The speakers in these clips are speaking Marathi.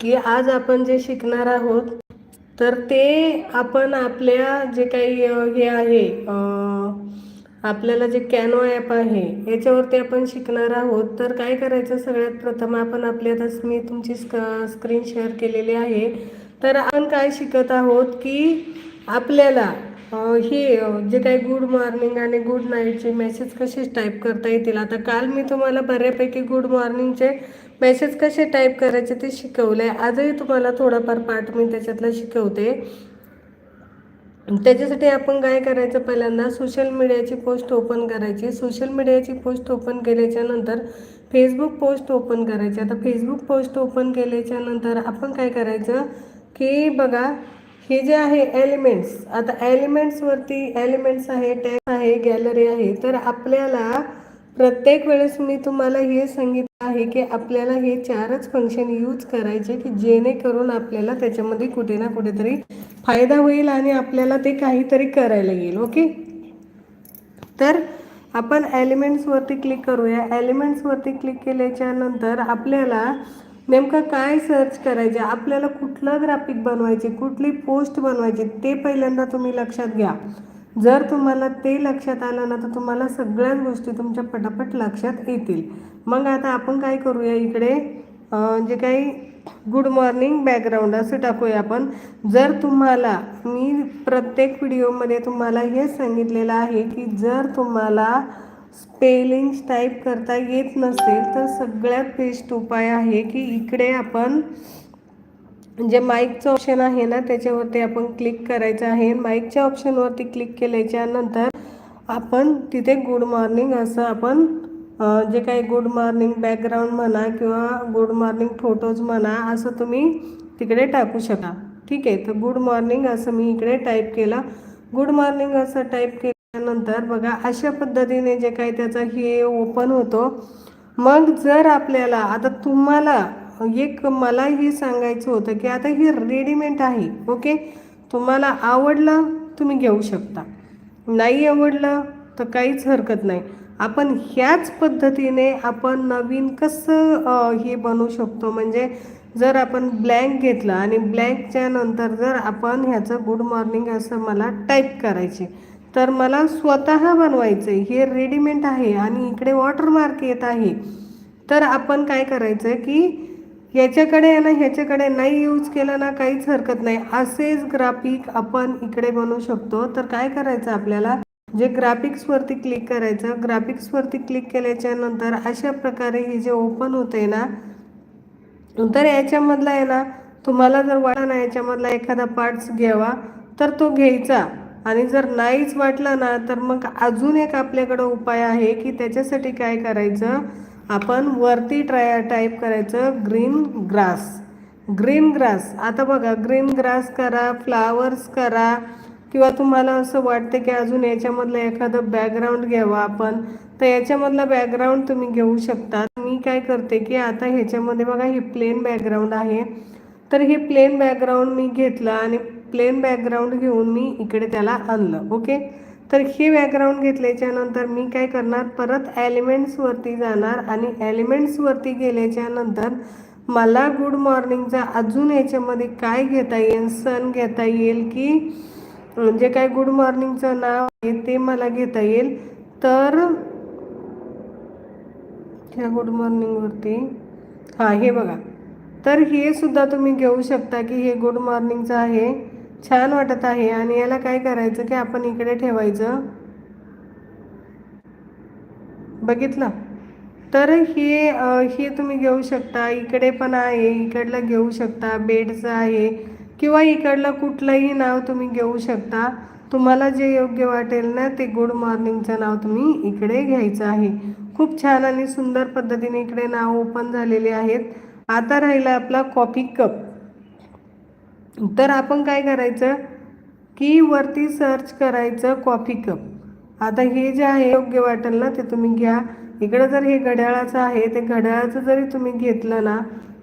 की आज आपण जे शिकणार आहोत तर ते आपण आपल्या जे काही हे आहे आपल्याला जे कॅनो ॲप आहे याच्यावरती आपण शिकणार आहोत. तर काय करायचं? सगळ्यात प्रथम आपण आपली आता मी तुमची स्क स्क्रीन शेअर केलेली आहे. तर आपण काय शिकत आहोत की आपल्याला हे जे काही गुड मॉर्निंग आणि गुड नाईटचे मेसेज कसे टाईप करता येतील? आता काल मी तुम्हाला बऱ्यापैकी गुड मॉर्निंगचे मेसेज कसे टाईप करायचे ते शिकवले आजही तुम्हाला थोडाफार पार्ट मी त्याच्यातला शिकवते. त्याच्यासाठी आपण काय करायचं? पहिल्यांदा सोशल मीडियाची पोस्ट ओपन करायची. सोशल मीडियाची पोस्ट ओपन केल्याच्यानंतर फेसबुक पोस्ट ओपन करायची. आता फेसबुक पोस्ट ओपन केल्याच्यानंतर आपण काय करायचं? की बघा हे जे आहे एलिमेंट्स आता एलिमेंट्सवरती एलिमेंट्स आहे टॅग आहे गॅलरी आहे तर आपल्याला प्रत्येक वेळेस मी तुम्हाला हे सांगितलं आहे की आपल्याला हे चारच फंक्शन यूज करायचे की जेणेकरून आपल्याला त्याच्यामध्ये कुठे ना कुठेतरी फायदा होईल आणि आपल्याला ते काहीतरी करायला येईल ओके? तर आपण एलिमेंट्सवरती क्लिक करूया. एलिमेंट्सवरती क्लिक केल्याच्यानंतर आपल्याला नेमकं काय सर्च करायचे? आपल्याला कुठलं ग्राफिक बनवायचे? कुठली पोस्ट बनवायची? ते पहिल्यांदा तुम्ही लक्षात घ्या. जर तुम्हाला ते लक्षात आलं ना तर तुम्हाला सगळ्याच गोष्टी तुमच्या पटापट लक्षात येतील. मग आता आपण काय करूया इकडे? जे काही गुड मॉर्निंग बॅकग्राऊंड असं टाकूया आपण. जर तुम्हाला मी प्रत्येक व्हिडिओमध्ये तुम्हाला हेच सांगितलेलं आहे की जर तुम्हाला स्पेलिंग टाईप करता येत नसेल तर सगळ्यात बेस्ट उपाय आहे की इकडे आपण जे माईकचं ऑप्शन आहे ना त्याच्यावरती आपण क्लिक करायचं आहे. माईकच्या ऑप्शनवरती क्लिक केल्याच्यानंतर आपण तिथे गुड मॉर्निंग असं आपण जे काही गुड मॉर्निंग बॅकग्राऊंड म्हणा किंवा गुड मॉर्निंग फोटोज म्हणा असं तुम्ही तिकडे टाकू शकता. ठीक आहे? तर गुड मॉर्निंग असं मी इकडे टाईप केलं. गुड मॉर्निंग असं टाईप त्यानंतर बघा अशा पद्धतीने जे काही त्याचा हे ओपन होतो मग जर आपल्याला आता तुम्हाला एक मला हे सांगायचं होतं की आता हे रेडीमेड आहे ओके तुम्हाला आवडलं तुम्ही घेऊ शकता. नाही आवडलं तर काहीच हरकत नाही. आपण ह्याच पद्धतीने आपण नवीन कसं हे बनवू शकतो? म्हणजे जर आपण ब्लँक घेतलं आणि ब्लँकच्या नंतर जर आपण ह्याचं गुड मॉर्निंग असं मला टाईप करायचे. तर मला स्वतः बनवायचं आहे हे रेडीमेड आहे आणि इकडे वॉटरमार्क येत आहे. तर आपण काय करायचं की याच्याकडे आहे ना ह्याच्याकडे नाही यूज केलं ना काहीच हरकत नाही. असेच ग्राफिक आपण इकडे बनवू शकतो. तर काय करायचं आपल्याला? जे ग्राफिक्सवरती क्लिक करायचं. ग्राफिक्सवरती क्लिक केल्याच्यानंतर अशा प्रकारे हे जे ओपन होते ना तर याच्यामधला आहे ना तुम्हाला जर वाटला ना याच्यामधला एखादा पार्ट्स घ्यावा तर तो घ्यायचा. आणि जर नाहीच वाटलं ना तर मग अजून एक आपल्याकडं उपाय आहे की त्याच्यासाठी काय करायचं? आपण वरती ट्राय टाईप करायचं ग्रीन ग्रास. Green grass. आता बघा ग्रीन ग्रास करा फ्लावर्स करा किंवा तुम्हाला असं वाटतं की अजून याच्यामधलं एखादं बॅकग्राऊंड घ्यावा आपण तर याच्यामधला बॅकग्राऊंड तुम्ही घेऊ शकता. मी काय करते की आता ह्याच्यामध्ये बघा हे प्लेन बॅकग्राऊंड आहे. तर हे प्लेन बॅकग्राऊंड मी घेतलं आणि प्लेन बॅकग्राऊंड घेऊन मी इकडे त्याला आणलं ओके तर हे बॅकग्राऊंड घेतल्याच्यानंतर मी काय करणार? परत एलिमेंट्सवरती जाणार आणि एलिमेंट्सवरती गेल्याच्यानंतर मला गुड मॉर्निंगचा अजून याच्यामध्ये काय घेता येईल सन घेता येईल की जे काय गुड मॉर्निंगचं नाव आहे ते मला घेता येईल. तर ह्या गुड मॉर्निंगवरती हां हे बघा. तर हे सुद्धा तुम्ही घेऊ शकता की हे गुड मॉर्निंगचं आहे. छान वाटत आहे आणि याला काय करायचं की आपण इकडे ठेवायचं. बघितलं? तर हे हे तुम्ही घेऊ शकता. इकडे पण आहे इकडलं घेऊ शकता. बेडचं आहे किंवा इकडलं कुठलंही नाव तुम्ही घेऊ शकता. तुम्हाला जे योग्य वाटेल ना ते गुड मॉर्निंगचं नाव तुम्ही इकडे घ्यायचं आहे. खूप छान आणि सुंदर पद्धतीने इकडे नाव ओपन झालेले आहेत. आता राहिला आपला कॉफी कप. तर आपण काय करायचं? की वरती सर्च करायचं कॉफी कप आता हे जे आहे योग्य वाटेल ना ते तुम्ही घ्या. इकडं जर हे घड्याळाचं आहे ते घड्याळाचं जरी तुम्ही घेतलं ना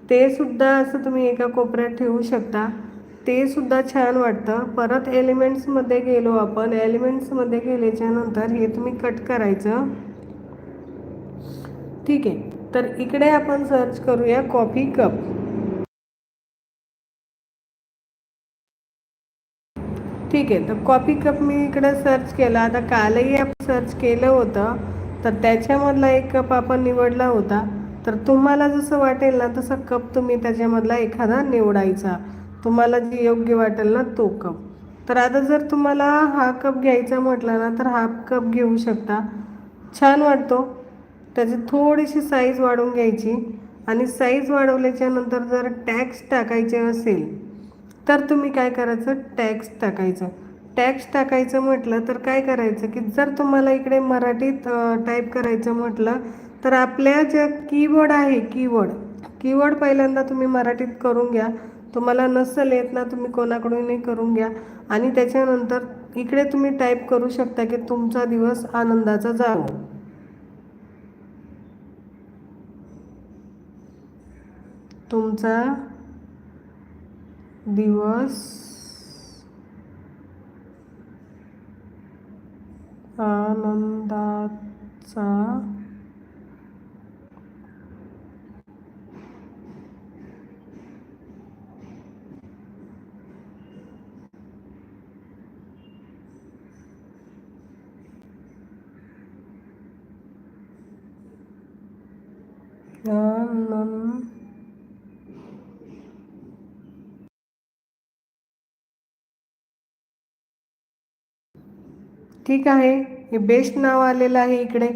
ते सुद्धा असं तुम्ही एका कोपऱ्यात ठेवू शकता. ते सुद्धा छान वाटतं. परत एलिमेंट्समध्ये गेलो आपण. एलिमेंट्समध्ये गेल्याच्यानंतर हे तुम्ही कट करायचं. ठीक आहे. तर इकडे आपण सर्च करूया कॉफी कप ठीक आहे. तर कॉफी कप मी इकडं सर्च केला. आता कालही आपण सर्च केलं होतं. तर त्याच्यामधला एक कप आपण निवडला होता. तर तुम्हाला जसं वाटेल ना तसा कप तुम्ही त्याच्यामधला एखादा निवडायचा. तुम्हाला जे योग्य वाटेल ना तो कप तर आता जर तुम्हाला हा कप घ्यायचा म्हटला ना तर हा कप घेऊ शकता. छान वाटतो. त्याची थोडीशी साईज वाढवून घ्यायची. आणि साईज वाढवल्याच्या नंतर जर टॅक्स टाकायचे असेल तर तुम्ही काय करायचं? टॅक्स टाकायचं. टॅक्स टाकायचं म्हटलं तर काय करायचं की जर तुम्हाला इकडे मराठीत टाईप करायचं म्हटलं तर आपल्या ज्या कीबोर्ड आहे कीवर्ड कीवर्ड पहिल्यांदा तुम्ही मराठीत करून घ्या. तुम्हाला नसेल येत ना तुम्ही कोणाकडूनही करून घ्या. आणि त्याच्यानंतर इकडे तुम्ही टाईप करू शकता की तुमचा दिवस आनंदाचा जावो तुमचा दिवस आनंदाचा आनंद ठीक आहे. हे बेस्ट नाव आलेलं आहे इकडे.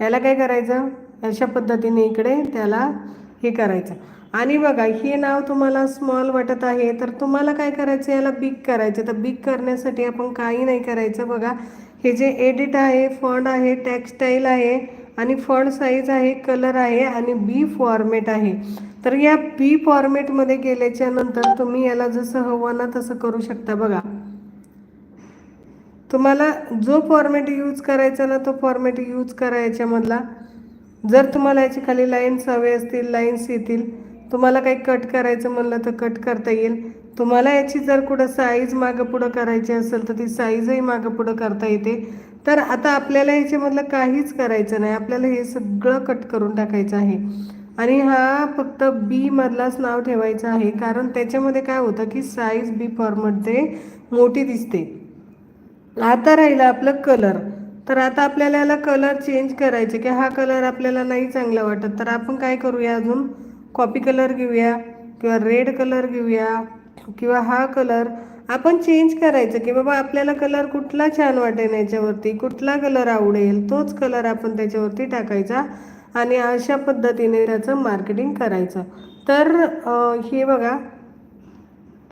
याला काय करायचं? अशा पद्धतीने इकडे त्याला हे करायचं. आणि बघा हे नाव तुम्हाला स्मॉल वाटत आहे तर तुम्हाला काय करायचं? याला बिग करायचं. तर बिग करण्यासाठी आपण काही नाही करायचं. बघा हे जे एडिट आहे फॉन्ट आहे टेक्स्टाईल आहे आणि फॉन्ट साईज आहे कलर आहे आणि बी फॉर्मेट आहे. तर या बी फॉर्मेटमध्ये गेल्याच्यानंतर तुम्ही याला जसं हवं ना तसं करू शकता. बघा तुम्हाला जो फॉर्मॅट यूज करायचा ना तो फॉर्मॅट यूज करा याच्यामधला जर तुम्हाला याची खाली लाईन्स हवे असतील लाईन्स येतील तुम्हाला काही कट करायचं म्हणलं तर कट करता येईल. तुम्हाला याची जर कुठं साईज मागं पुढं करायची असेल तर ती साईजही मागं पुढं करता येते. तर आता आपल्याला याच्यामधलं काहीच करायचं नाही. आपल्याला हे सगळं कट करून टाकायचं आहे. आणि हा फक्त बीमधलाच नाव ठेवायचं आहे. कारण त्याच्यामध्ये काय होतं की साईज बी फॉर्ममध्ये मोठी दिसते. आता राहिलं आपलं कलर तर आता आपल्याला याला कलर चेंज करायचे की हा कलर आपल्याला नाही चांगला वाटत. तर आपण काय करूया अजून? कॉपी कलर घेऊया किंवा रेड कलर घेऊया किंवा हा कलर आपण चेंज करायचं की बाबा आपल्याला कलर कुठला छान वाटेल याच्यावरती कुठला कलर आवडेल तोच कलर आपण त्याच्यावरती टाकायचा आणि अशा पद्धतीने त्याचं मार्केटिंग करायचं. तर हे बघा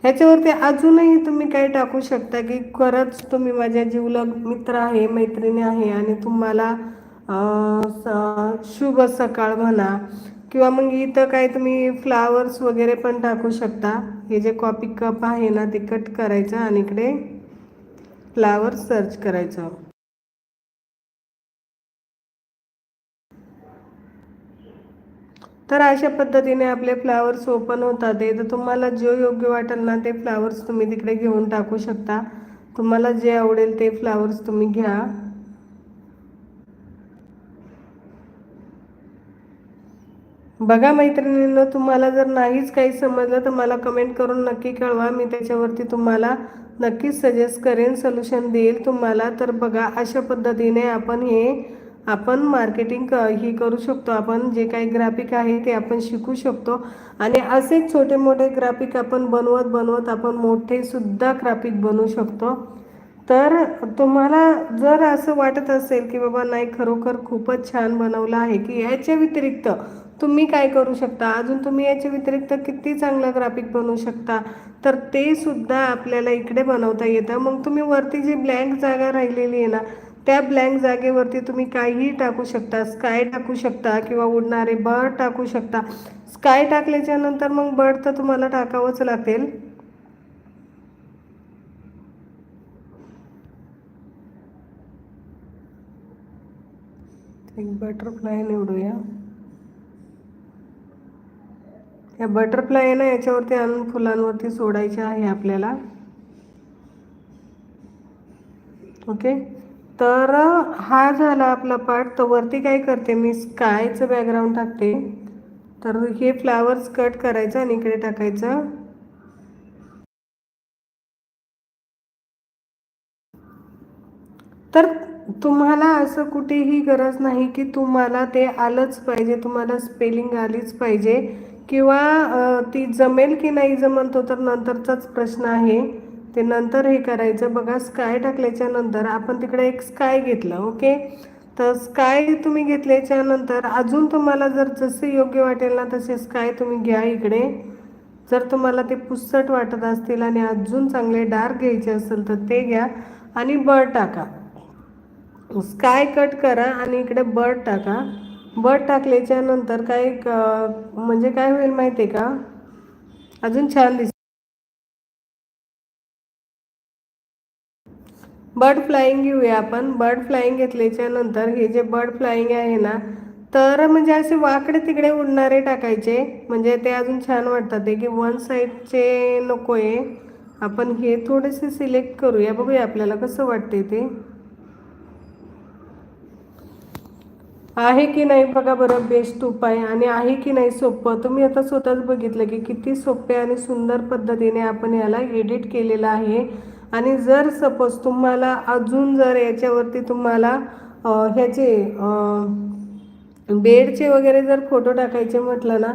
ह्याच्यावरती अजूनही तुम्ही काय टाकू शकता की खरंच तुम्ही माझ्या जीवलग मित्र आहे मैत्रिणी आहे आणि तुम्हाला शुभ सकाळ म्हणा किंवा मग इथं काय तुम्ही फ्लावर्स वगैरे पण टाकू शकता. हे जे कॉपी कप आहे ना ते कट करायचं आणि इकडे फ्लावर सर्च करायचं. तर अशा पद्धतीने आपले फ्लावर्स ओपन होतात. ते तर तुम्हाला जो योग्य वाटेल ना ते फ्लावर्स तुम्ही तिकडे घेऊन टाकू शकता. तुम्हाला जे आवडेल ते फ्लावर्स तुम्ही घ्या. बघा मैत्रिणींना तुम्हाला जर नाहीच काही समजलं तर मला कमेंट करून नक्की कळवा. मी त्याच्यावरती तुम्हाला नक्कीच सजेस्ट करेन सोल्युशन देईल तुम्हाला. तर बघा अशा पद्धतीने आपण हे आपण मार्केटिंग क ही करू शकतो. आपण जे काही ग्राफिक आहे ते आपण शिकू शकतो. आणि असेच छोटे मोठे ग्राफिक आपण बनवत बनवत आपण मोठे सुद्धा ग्राफिक बनवू शकतो. तर तुम्हाला जर असं वाटत असेल की बाबा नाही खरोखर खूपच छान बनवलं आहे की याच्या व्यतिरिक्त तुम्ही काय करू शकता? अजून तुम्ही याच्या व्यतिरिक्त किती चांगलं ग्राफिक बनवू शकता? तर ते सुद्धा आपल्याला इकडे बनवता येतं. मग तुम्ही वरती जी ब्लँक जागा राहिलेली आहे ना त्या ब्लँक जागेवरती तुम्ही काहीही टाकू शकता स्काय टाकू शकता किंवा उडणारे बर्ड टाकू शकता. स्काय टाकल्याच्या नंतर मग बर्ड तर तुम्हाला टाकावंच लागेल. एक बटरफ्लाय निवडूया. या बटरफ्लाय आहे ना याच्यावरती आणून फुलांवरती सोडायचे आहे आपल्याला. ओके तर हा झाला आपला पार्ट तर वरती काय करते? मी स्कायचं बॅकग्राऊंड टाकते. तर हे फ्लावर्स कट करायचं आणि इकडे टाकायचं. तर तुम्हाला असं कुठेही गरज नाही की तुम्हाला ते आलंच पाहिजे तुम्हाला स्पेलिंग आलीच पाहिजे किंवा ती जमेल की नाही जमल तो तर नंतरचाच प्रश्न आहे. ते नंतर हे करायचं. बघा स्काय टाकल्याच्या नंतर आपण तिकडे एक स्काय घेतलं ओके तर स्काय तुम्ही घेतल्याच्या नंतर अजून तुम्हाला जर जसे योग्य वाटेल ना तसे स्काय तुम्ही घ्या इकडे. जर तुम्हाला ते पुसट वाटत असतील आणि अजून चांगले डार्क घ्यायचे असेल तर ते घ्या आणि बळ टाका. स्काय कट करा आणि इकडे बर्ड टाका. बर्ड टाकल्याच्या नंतर काय म्हणजे काय होईल माहिती आहे का? अजून छान दिस बर्ड फ्लाईंग घेऊया आपण. बर्ड फ्लाईंग घेतल्याच्या नंतर हे जे बर्ड फ्लाईंग आहे ना तर म्हणजे असे वाकडे तिकडे उडणारे टाकायचे. म्हणजे ते अजून छान वाटतात. ते की वन साईडचे नको आहे आपण हे थोडेसे सिलेक्ट करूया. बघूया आपल्याला कसं वाटते ते. आहे की नाही बघा बरं बेस्ट उपाय आणि आहे की नाही सोपं. तुम्ही आता स्वतःच बघितलं की किती सोपे आणि सुंदर पद्धतीने आपण याला एडिट केलेलं आहे. आणि जर सपोज तुम्हाला अजून जर याच्यावरती तुम्हाला ह्याचे बेडचे वगैरे जर फोटो टाकायचे म्हटलं ना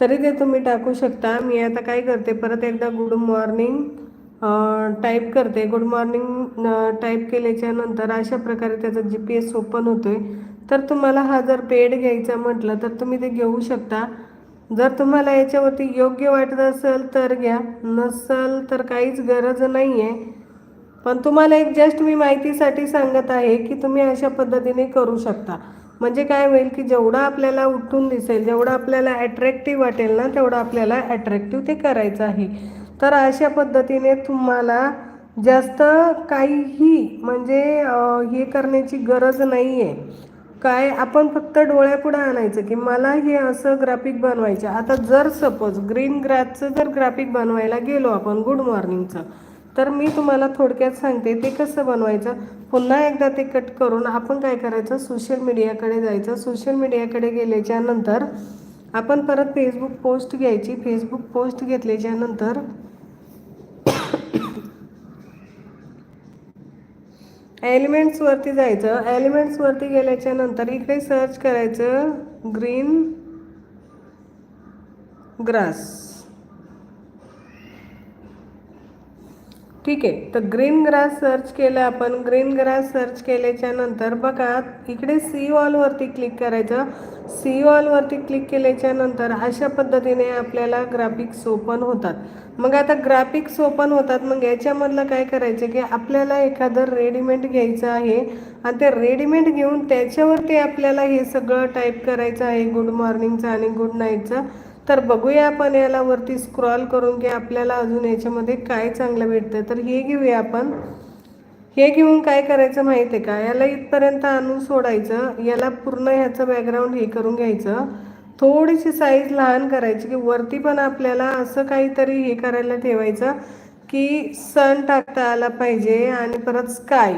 तरी ते तुम्ही टाकू शकता. मी आता काय करते परत एकदा गुड मॉर्निंग टाईप करते. गुड मॉर्निंग टाईप केल्याच्यानंतर अशा प्रकारे त्याचा जी पी एस ओपन आहे तर तुम्हाला हा जर पेड घ्यायचा म्हटलं तर तुम्ही ते घेऊ शकता. जर तुम्हाला याच्यावरती योग्य वाटत असेल तर घ्या. नसेल तर काहीच गरज नाही आहे पण तुम्हाला एक जस्ट मी माहितीसाठी सांगत आहे की तुम्ही अशा पद्धतीने करू शकता. म्हणजे काय होईल की जेवढं आपल्याला उठून दिसेल जेवढं आपल्याला ॲट्रॅक्टिव्ह वाटेल ना तेवढं आपल्याला ॲट्रॅक्टिव्ह ते करायचं आहे. तर अशा पद्धतीने तुम्हाला जास्त काहीही म्हणजे हे करण्याची गरज नाही आहे काय आपण फक्त डोळ्यापुढं आणायचं की मला हे असं ग्राफिक बनवायचं आता जर सपोज ग्रीन ग्राफचं जर ग्राफिक बनवायला गेलो आपण गुड मॉर्निंगचं तर मी तुम्हाला थोडक्यात सांगते ते कसं बनवायचं? पुन्हा एकदा ते कट करून आपण काय करायचं? सोशल मीडियाकडे जायचं. सोशल मीडियाकडे गेल्याच्यानंतर आपण परत फेसबुक पोस्ट घ्यायची. फेसबुक पोस्ट घेतल्याच्यानंतर एलिमेंट्सवरती जायचं. एलिमेंट्सवरती गेल्याच्यानंतर इकडे सर्च करायचं. ग्रीन ग्रास ठीक आहे. तर ग्रीन ग्रास सर्च केलं आपण. ग्रीन ग्रास सर्च केल्याच्यानंतर बघा इकडे सी वॉलवरती क्लिक करायचं. सी वॉलवरती क्लिक केल्याच्यानंतर अशा पद्धतीने आपल्याला ग्राफिक्स ओपन होतात. मग आता ग्राफिक्स ओपन होतात मग याच्यामधलं काय करायचं की आपल्याला एखादं रेडीमेड घ्यायचं आहे आणि ते रेडीमेड घेऊन त्याच्यावरती आपल्याला हे सगळं टाईप करायचं आहे. गुड मॉर्निंगचं आणि गुड नाईटचं तर बघूया आपण याला वरती स्क्रॉल करून की आपल्याला अजून याच्यामध्ये काय चांगलं भेटतं तर हे घेऊया आपण. हे घेऊन काय करायचं माहिती आहे का? याला इथपर्यंत आणून सोडायचं. याला पूर्ण ह्याचं बॅकग्राऊंड हे करून घ्यायचं. थोडीशी साईज लहान करायची की वरती पण आपल्याला असं काहीतरी हे करायला ठेवायचं की सन टाकता आला पाहिजे आणि परत स्काय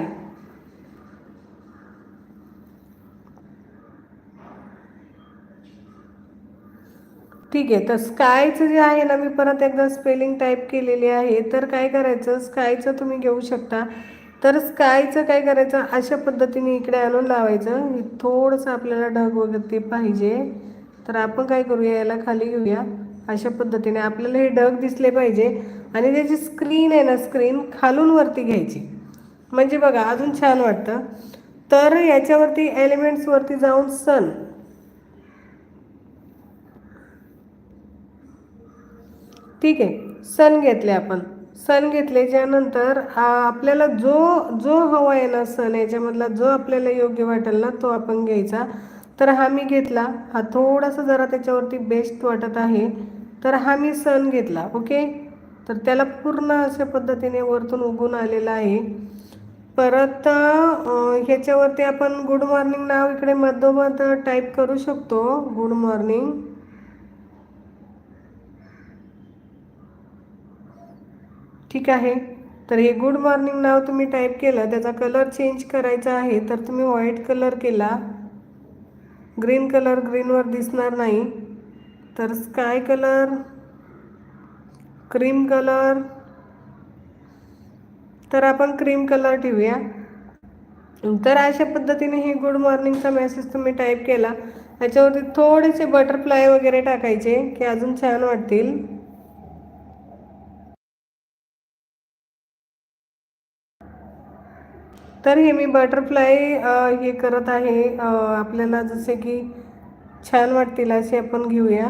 ठीक आहे तर स्कायचं जे आहे ना मी परत एकदा स्पेलिंग टाईप केलेली आहे. तर काय करायचं? स्कायचं तुम्ही घेऊ शकता. तर स्कायचं काय करायचं? अशा पद्धतीने इकडे आणून लावायचं. थोडंसं आपल्याला ढग वगैरे ते पाहिजे. तर आपण काय करूया? याला खाली घेऊया. अशा पद्धतीने आपल्याला हे ढग दिसले पाहिजे. आणि त्याची स्क्रीन आहे ना स्क्रीन खालून वरती घ्यायची. म्हणजे बघा अजून छान वाटतं. तर याच्यावरती एलिमेंट्सवरती जाऊन सन ठीक आहे. सण घेतले आपण. सण घेतल्याच्यानंतर आपल्याला जो जो हवा आहे ना सण याच्यामधला जो आपल्याला योग्य वाटेल ना तो आपण घ्यायचा. तर हा मी घेतला. हा थोडासा जरा त्याच्यावरती बेस्ट वाटत आहे. तर हा मी सण घेतला ओके तर त्याला पूर्ण अशा पद्धतीने वरतून उगून आलेला आहे. परत ह्याच्यावरती आपण गुड मॉर्निंग नाव इकडे मधोमध टाईप करू शकतो. गुड मॉर्निंग ठीक आहे. तर हे गुड मॉर्निंग नाव तुम्ही टाईप केलं त्याचा कलर चेंज करायचा आहे तर तुम्ही व्हाईट कलर केला. ग्रीन कलर ग्रीनवर दिसणार नाही. तर स्काय कलर क्रीम कलर तर आपण क्रीम कलर ठेवूया. तर अशा पद्धतीने हे गुड मॉर्निंगचा मेसेज तुम्ही टाईप केला. त्याच्यावरती थोडेसे बटरफ्लाय वगैरे टाकायचे की अजून छान वाटतील. तर हे मी बटरफ्लाय हे करत आहे. आपल्याला जसे की छान वाटतील असे आपण घेऊया.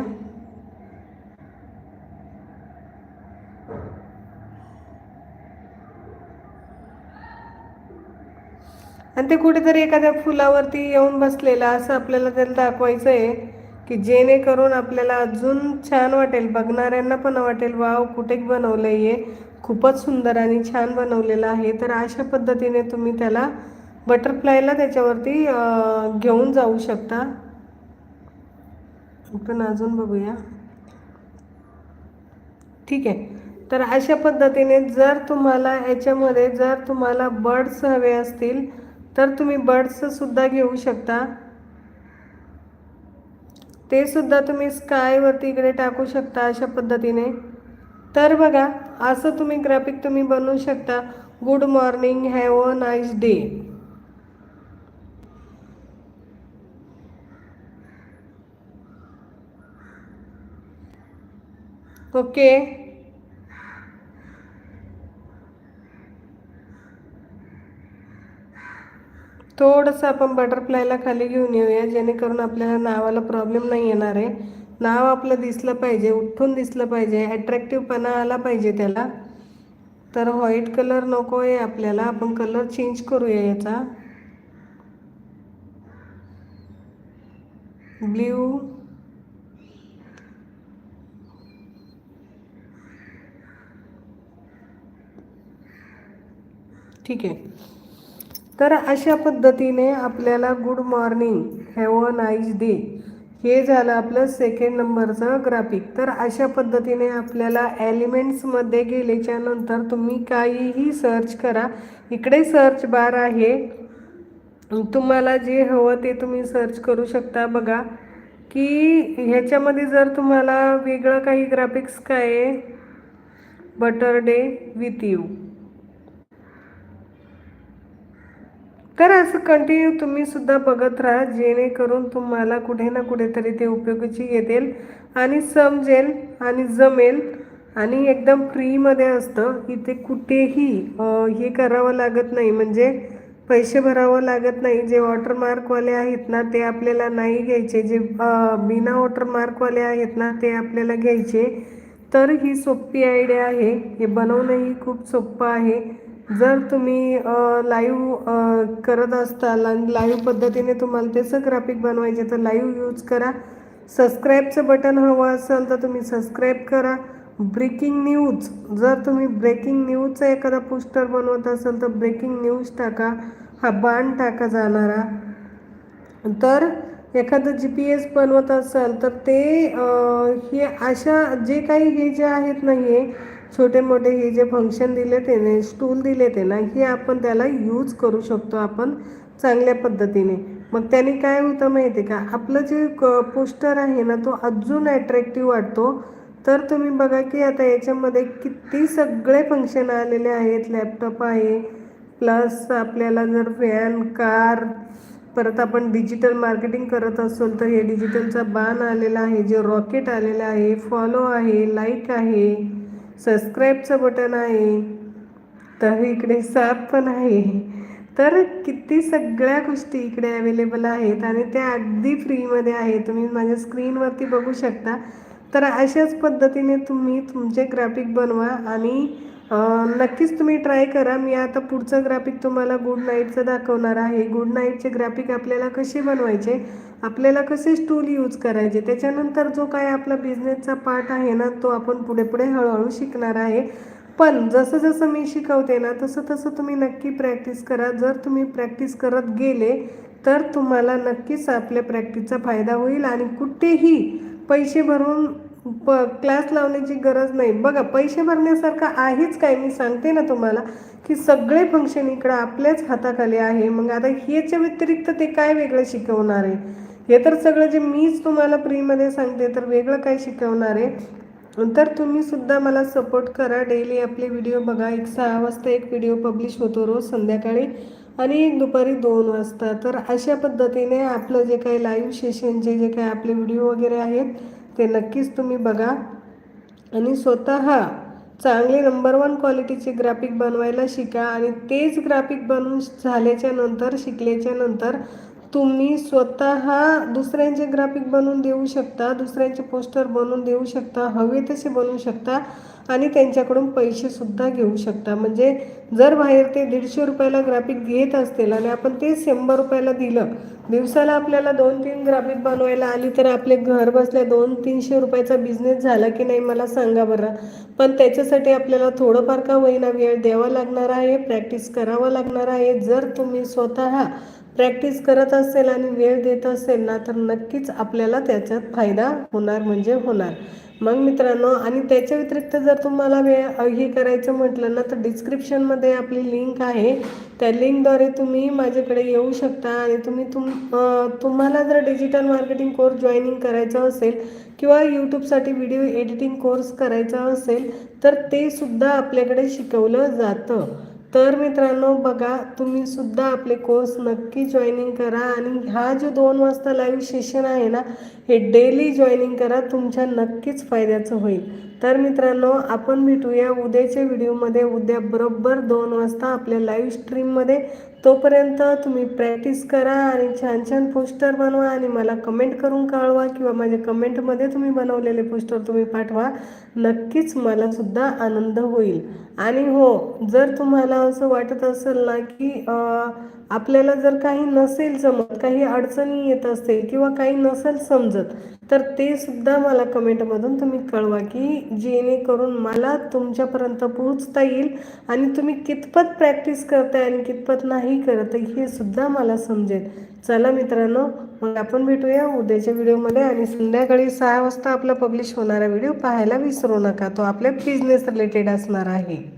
आणि ते कुठेतरी एखाद्या फुलावरती येऊन बसलेलं असं आपल्याला त्याला दाखवायचं आहे की जेणेकरून आपल्याला अजून छान वाटेल. बघणाऱ्यांना पण वाटेल वाव कुठे बनवलं आहे खूपच सुंदर आणि छान बनवलेलं आहे. तर अशा पद्धतीने तुम्ही त्याला बटरफ्लायला त्याच्यावरती घेऊन जाऊ शकता. पण अजून बघूया. ठीक आहे. तर अशा पद्धतीने जर तुम्हाला याच्यामध्ये जर तुम्हाला बर्ड्स हवे असतील तर तुम्ही बर्ड्ससुद्धा घेऊ शकता. ते सुद्धा तुम्ही स्कायवरती इकडे टाकू शकता अशा पद्धतीने. तर बघा असं तुम्ही ग्राफिक तुम्ही बनवू शकता. Good morning have a nice day okay थोडंसं आपण बटरफ्लायला खाली घेऊन येऊया जेणेकरून आपल्याला नावाला प्रॉब्लेम नाही येणार आहे. नाव आपलं दिसलं पाहिजे उठून दिसलं पाहिजे ॲट्रॅक्टिव्हपणा आला पाहिजे त्याला. तर व्हाईट कलर नको आहे आपल्याला आपण कलर चेंज करूया याचा. ब्ल्यू ठीक आहे. तर अशा पद्धतीने आपल्याला good morning have a nice day हे झालं आपलं सेकंड नंबरचं ग्राफिक तर अशा पद्धतीने आपल्याला ॲलिमेंट्समध्ये गेल्याच्यानंतर तुम्ही काहीही सर्च करा. इकडे सर्च बार आहे. तुम्हाला जे हवं ते तुम्ही सर्च करू शकता. बघा की ह्याच्यामध्ये जर तुम्हाला वेगळं काही ग्राफिक्स काय आहे? बटर डे विथ यू तर असं कंटिन्यू तुम्ही सुद्धा बघत राहा जेणेकरून तुम्हाला कुठे ना कुठेतरी ते उपयोगाची येतील. आणि समजेल आणि जमेल आणि एकदम फ्रीमध्ये असतं. इथे कुठेही हे करावं लागत नाही. म्हणजे पैसे भरावं लागत नाही. जे वॉटरमार्कवाले आहेत ना ते आपल्याला नाही घ्यायचे. जे बिना वॉटरमार्कवाले आहेत ना ते आपल्याला घ्यायचे. तर ही सोपी आयडिया आहे. हे बनवणंही खूप सोपं आहे. जर तुम्ही लाईव्ह करत असताल आणि लाईव्ह पद्धतीने तुम्हाला त्याचं ग्राफिक बनवायचे तर लाईव्ह यूज करा. सबस्क्राईबचं बटन हवं असेल तर तुम्ही सबस्क्राईब करा. ब्रेकिंग न्यूज जर तुम्ही ब्रेकिंग न्यूजचा एखादा पोस्टर बनवत असाल तर ब्रेकिंग न्यूज टाका. हा बाण टाका जाणारा. तर एखादं जी पी एस बनवत असाल तर ते हे अशा जे काही हे जे आहेत नाही आहे छोटे मोठे हे जे फंक्शन दिले ते ना स्टूल दिले ते ना हे आपण त्याला यूज करू शकतो आपण चांगल्या पद्धतीने. मग त्याने काय होतं माहिती आहे का? आपलं जे क पोस्टर आहे ना तो अजून ॲट्रॅक्टिव्ह वाटतो. तर तुम्ही बघा की आता याच्यामध्ये किती सगळे फंक्शन आलेले आहेत. लॅपटॉप आहे प्लस आपल्याला जर फॅन कार परत आपण डिजिटल मार्केटिंग करत असेल तर हे डिजिटलचा बाण आलेला आहे जे रॉकेट आलेलं आहे फॉलो आहे लाईक आहे. सबस्क्राईबचं बटन आहे. तर इकडे साप पण आहे. तर किती सगळ्या गोष्टी इकडे अवेलेबल आहेत आणि त्या अगदी फ्रीमध्ये आहे तुम्ही माझ्या स्क्रीनवरती बघू शकता. तर अशाच पद्धतीने तुम्ही तुमचे ग्राफिक बनवा आणि नक्कीच तुम्ही ट्राय करा. मी आता पुढचं ग्राफिक तुम्हाला गुड नाईटचं दाखवणार आहे. गुड नाईटचे ग्राफिक आपल्याला कसे बनवायचे? आपल्याला कसे स्टूल यूज करायचे? त्याच्यानंतर जो काय आपला बिझनेसचा पार्ट आहे ना तो आपण पुढे पुढे हळूहळू शिकणार आहे. पण जसं जसं मी शिकवते ना तसं तसं तुम्ही नक्की प्रॅक्टिस करा. जर तुम्ही प्रॅक्टिस करत गेले तर तुम्हाला नक्कीच आपल्या प्रॅक्टिसचा फायदा होईल आणि कुठेही पैसे भरून प क्लास लावण्याची गरज नाही. बघा पैसे भरण्यासारखं आहेच काय? मी सांगते ना तुम्हाला की सगळे फंक्शन इकडं आपल्याच हाताखाली आहे. मग आता ह्याच्या व्यतिरिक्त ते काय वेगळं शिकवणार आहे? हे तर सगळं जे मीच तुम्हाला फ्रीमध्ये सांगते तर वेगळं काय शिकवणार आहे. तर तुम्ही सुद्धा मला सपोर्ट करा. डेली आपले व्हिडिओ बघा. एक सहा वाजता एक व्हिडिओ पब्लिश होतो रोज संध्याकाळी आणि एक दुपारी दोन वाजता. तर अशा पद्धतीने आपलं जे काही लाईव्ह सेशनचे जे काही आपले व्हिडिओ वगैरे आहेत ते नक्कीच तुम्ही बघा. आणि स्वतः चांगले नंबर वन क्वालिटीचे ग्राफिक बनवायला शिका आणि तेच ग्राफिक बनवून झाल्याच्यानंतर शिकल्याच्या नंतर तुम्ही स्वतः दुसऱ्यांचे ग्राफिक बनवून देऊ शकता दुसऱ्यांचे पोस्टर बनवून देऊ शकता हवे तसे बनवू शकता आणि त्यांच्याकडून पैसेसुद्धा घेऊ शकता. म्हणजे जर बाहेर ते दीडशे रुपयाला ग्राफिक घेत असतील आणि आपण ते शंभर रुपयाला दिलं दिवसाला आपल्याला दोन तीन ग्राफिक बनवायला आली तर आपले घर बसल्या दोन तीनशे रुपयाचा बिझनेस झाला की नाही मला सांगा बरं. पण त्याच्यासाठी आपल्याला थोडंफार का होईना वेळ द्यावा लागणार आहे प्रॅक्टिस करावा लागणार आहे. जर तुम्ही स्वतः प्रॅक्टिस करत असेल आणि वेळ देत असेल ना तर नक्कीच आपल्याला त्याच्यात फायदा होणार म्हणजे होणार. मग मित्रांनो आणि त्याच्या व्यतिरिक्त जर तुम्हाला वेळ हे करायचं म्हटलं ना तर डिस्क्रिप्शनमध्ये आपली लिंक आहे. त्या लिंकद्वारे तुम्ही माझ्याकडे येऊ शकता आणि तुम्ही तुम तुम्हाला जर डिजिटल मार्केटिंग कोर्स जॉईनिंग करायचं असेल किंवा यूट्यूबसाठी व्हिडिओ एडिटिंग कोर्स करायचा असेल तर ते सुद्धा आपल्याकडे शिकवलं जातं. तर मित्रांनो बघा तुम्ही सुद्धा आपले कोर्स नक्की जॉईनिंग करा आणि हा जो दोन वाजता लाईव्ह सेशन आहे ना हे डेली जॉईनिंग करा तुमच्या नक्कीच फायद्याचं होईल. तर मित्रांनो आपण भेटूया उद्याच्या व्हिडिओमध्ये. उद्या बरोबर दोन वाजता आपल्या लाईव्ह स्ट्रीममध्ये तोपर्यंत तुम्ही प्रॅक्टिस करा आणि छान छान पोस्टर बनवा आणि मला कमेंट करून कळवा किंवा माझ्या कमेंटमध्ये तुम्ही बनवलेले पोस्टर तुम्ही पाठवा. नक्कीच मलासुद्धा आनंद होईल. आणि हो जर तुम्हाला असं वाटत असेल ना की आपल्याला जर काही नसेल जमत काही अडचणी येत असतील किंवा काही नसेल समजत तर ते सुद्धा मला कमेंटमधून तुम्ही कळवा की जेणेकरून मला तुमच्यापर्यंत पोहोचता येईल आणि तुम्ही कितपत प्रॅक्टिस करताय आणि कितपत नाही करत हे सुद्धा मला समजेल. चला मित्रांनो मग आपण भेटूया उद्याच्या व्हिडिओमध्ये आणि संध्याकाळी सहा वाजता आपला पब्लिश होणारा व्हिडिओ पाहायला विसरू नका तो आपल्या बिझनेस रिलेटेड असणार आहे.